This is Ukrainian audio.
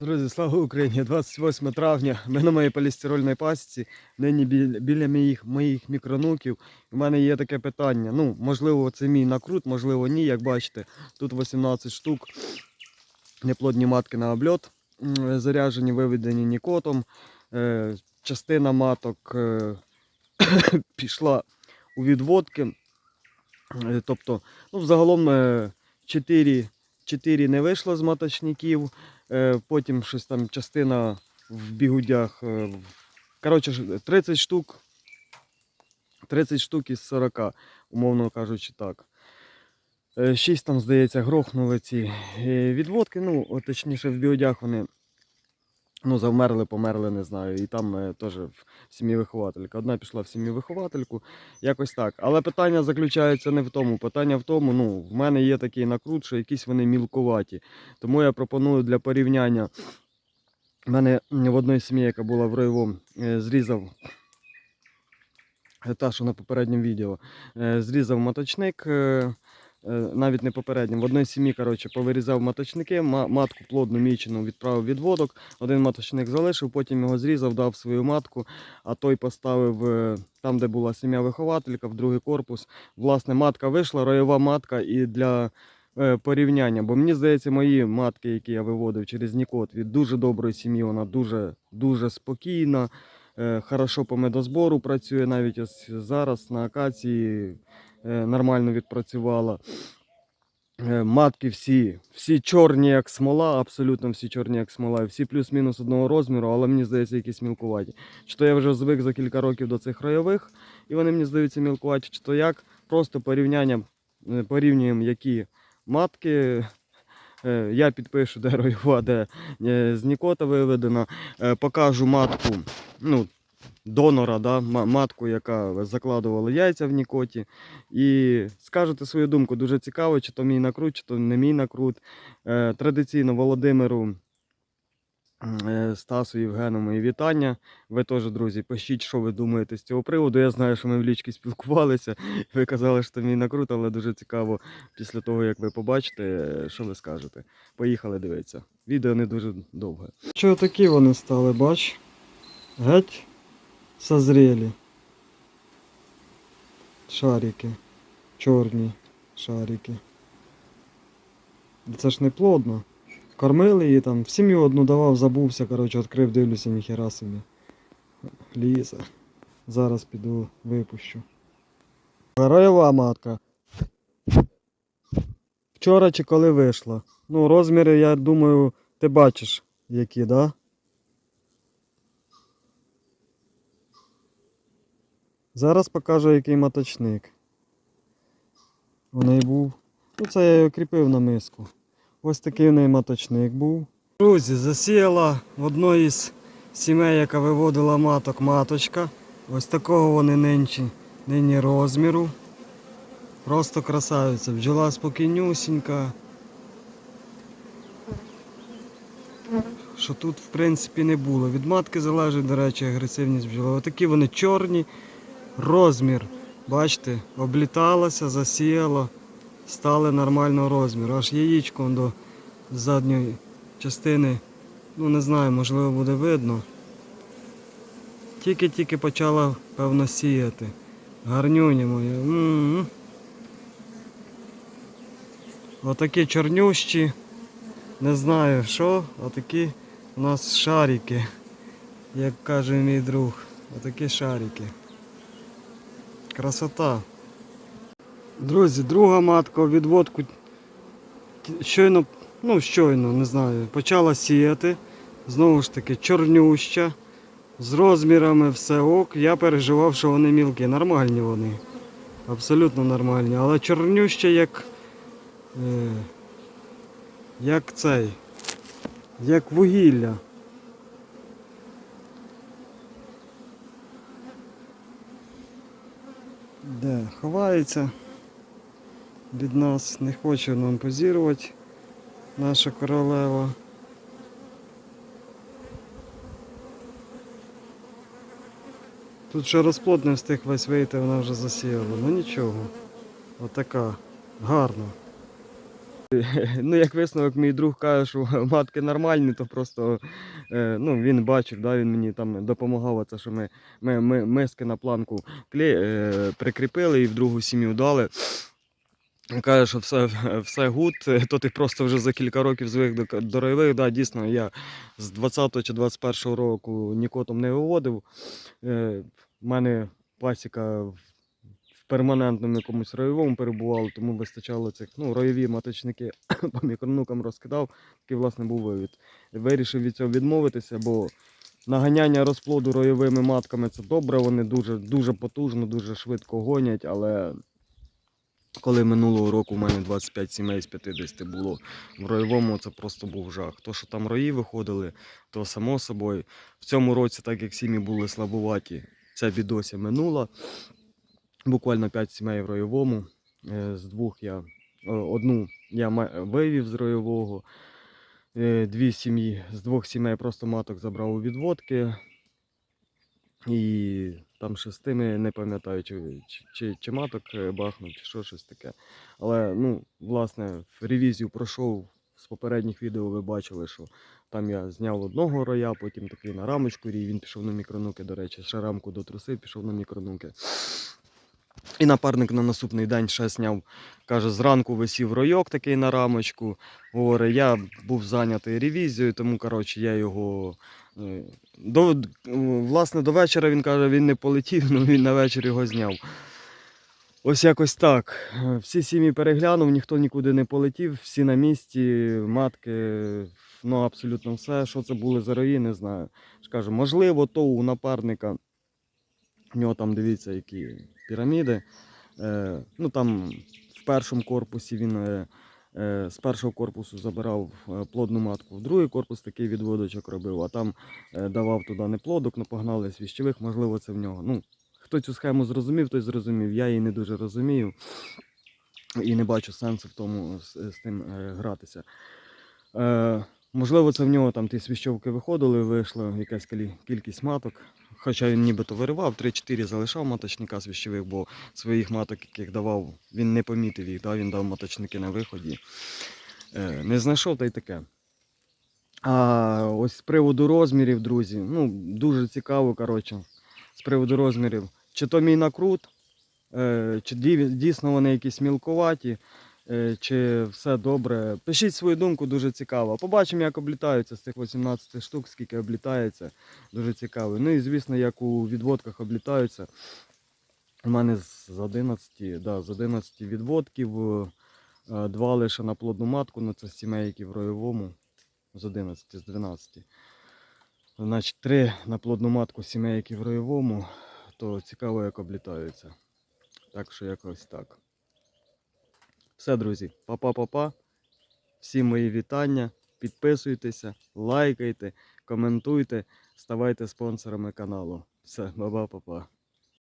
Друзі, слава Україні! 28 травня. Ми на моїй полістирольній пасіці, нині біля, біля моїх, моїх мікронуків. У мене є таке питання. Ну, можливо, це мій накрут, можливо, ні. Як бачите, тут 18 штук. Неплодні матки на обльот, м, заряджені, виведені нікотом. Е, частина маток е, пішла у відводки. Е, Тобто, ну, взагалом е, 4, 4 не вийшло з маточників. Е, Потім щось там частина в бігудях. е, Коротше, 30 штук. 30 штук із 40, умовно кажучи так. 6 там, здається, грохнули ці е, відводки. Ну, точніше, в біодях вони ну, завмерли, померли, не знаю. І там е, теж в сім'ї вихователька. Одна пішла в сім'ю виховательку, якось так. Але питання заключається не в тому. Питання в тому, ну, в мене є такий накрут, що якісь вони мілкуваті. Тому я пропоную для порівняння. У мене в одній сім'ї, яка була в Ройвом, е, зрізав е, та, що на попередньому відео, зрізав моточник. Е, Навіть не попереднім. В одній сім'ї коротше, повирізав маточники, матку плодну мічену відправив відводок. Один маточник залишив, потім його зрізав, дав свою матку, а той поставив е, там, де була сім'я вихователька, в другий корпус. Власне, матка вийшла, ройова матка і для е, порівняння. Бо мені здається, мої матки, які я виводив через Нікот, від дуже доброї сім'ї, вона дуже, дуже спокійна, хорошо по медозбору працює. Навіть ось зараз на акації нормально відпрацювала. Е, Матки всі, всі чорні, як смола, абсолютно всі чорні, як смола, всі плюс-мінус одного розміру, але мені здається, якісь мілкуваті. Чи то я вже звик за кілька років до цих ройових, і вони мені здаються мілкуваті, чи то як. Просто порівняння, е, порівнюємо, які матки. Е, Я підпишу, де ройова, де е, з Нікота виведена. Е, Покажу матку, ну, донора, да, матку, яка закладувала яйця в Нікоті. І скажете свою думку, дуже цікаво, чи то мій накрут, чи то не мій накрут. Е, Традиційно Володимиру, е, Стасу Євгену мої вітання. Ви теж, друзі, пишіть, що ви думаєте з цього приводу. Я знаю, що ми в лічці спілкувалися. Ви казали, що мій накрут, але дуже цікаво після того, як ви побачите, що ви скажете. Поїхали дивитися. Відео не дуже довге. Що такі вони стали, бач? Геть созрели. Шарики. Чорні шарики. Це ж не плодно. Кормили її там, в сім'ю одну давав, забувся, коротше, відкрив, дивлюся, ніхера собі. Ліза. Зараз піду випущу. Роєва матка. Вчора чи коли вийшла. Ну, розміри, я думаю, ти бачиш, які, да? Зараз покажу, який маточник. У неї був. Ну, це я його кріпив на миску. Ось такий у неї маточник був. Друзі, засіяла в одної із сімей, яка виводила маток, маточка. Ось такого вони нинчі, нині розміру. Просто красавиця. Бджола спокійнюсінька. Що тут, в принципі, не було. Від матки залежить, до речі, агресивність бджоли. Отакі вони чорні, розмір. Бачите, обліталася, засіяла, стали нормального розміру. Аж яєчко до задньої частини, ну не знаю, можливо буде видно. Тільки-тільки почала, певно, сіяти. Гарнюня моя. М-м. Отакі чорнющі. Не знаю що, отакі у нас шарики, як каже мій друг. Отакі шарики. Красота. Друзі, друга матка відводку щойно, ну щойно, не знаю, почала сіяти. Знову ж таки, чорнюща. З розмірами все ок. Я переживав, що вони мілкі. Нормальні вони. Абсолютно нормальні. Але чорнюща як. Е, як цей. Як вугілля. Де? Ховається від нас, не хоче нам позірувати наша королева. Тут ще розплод не встиг весь вийти, вона вже засіяла. Ну нічого. Отака. Гарна. Ну, як висновок, мій друг каже, що матки нормальні, то просто е, ну, він бачив, да, він мені там допомагав, це, що ми, ми, ми миски на планку кле, е, прикріпили і в другу сім'ю дали. Каже, що все, все гуд, е, то ти просто вже за кілька років звик до, до ройових. Да, дійсно, я з 20 чи 21 року нікотом не виводив. Е, в мене пасіка перманентному якомусь ройовому перебувала, тому вистачало цих ну, ройові маточники по мікронукам розкидав, такий власне був вивід. Вирішив від цього відмовитися, бо наганяння розплоду ройовими матками це добре, вони дуже, дуже потужно, дуже швидко гонять, але коли минулого року в мене 25 сімей з 50 було в роєвому, це просто був жах. То, що там рої виходили, то само собою. В цьому році, так як сім'ї були слабуваті, ця бідося минула. Буквально 5 сімей в роєвому. Е, З двох я одну я вивів з роєвого. Е, Дві сім'ї, з двох сімей просто маток забрав у відводки. І там шестими не пам'ятаю, чи, чи, чи, чи маток е, бахнув, чи що щось таке. Але ну, власне, ревізію пройшов з попередніх відео, ви бачили, що там я зняв одного роя, потім такий на рамочку рій, він пішов на мікронуки, до речі, ще рамку дотрусив, пішов на мікронуки. І напарник на наступний день ще зняв, каже, зранку висів ройок такий на рамочку. Говорить, я був зайнятий ревізією, тому коротше, я його. е, До, власне, до вечора він каже, він не полетів, але він на вечір його зняв. Ось якось так. Всі сім'ї переглянув, ніхто нікуди не полетів, всі на місці, матки, ну абсолютно все. Що це були за рої, не знаю. Кажу, можливо, то у напарника. У нього там дивіться, які піраміди. Е, ну там в першому корпусі він е, е, з першого корпусу забирав е, плодну матку, в другий корпус такий відводочок робив, а там е, давав туди не плодок, але погнали свіщових, можливо, це в нього. Ну, хто цю схему зрозумів, той зрозумів. Я її не дуже розумію і не бачу сенсу в тому з, з тим е, гратися. Е, можливо, це в нього там ті свіщовки виходили, вийшла якась кількість маток. Хоча він нібито виривав, 3-4 залишав маточника свіщових, бо своїх маток, яких давав, він не помітив їх, да? він дав маточники на виході. Е, не знайшов та й таке. А ось з приводу розмірів, друзі, ну, дуже цікаво, коротше, з приводу розмірів. Чи то мій накрут, е, чи дійсно вони якісь мілкуваті, чи все добре. Пишіть свою думку, дуже цікаво. Побачимо, як облітаються з цих 18 штук, скільки облітається. Дуже цікаво. Ну і звісно, як у відводках облітаються. У мене з 11, да, з 11 відводків, е, два лише на плодну матку, ну це сімей, які в роєвому. З 11, з 12. Значить, три на плодну матку сімей, які в роєвому, то цікаво, як облітаються. Так що якось так. Все, друзі, па-па-па-па. Всі мої вітання. Підписуйтеся, лайкайте, коментуйте, ставайте спонсорами каналу. Все, ба-ба-па-па.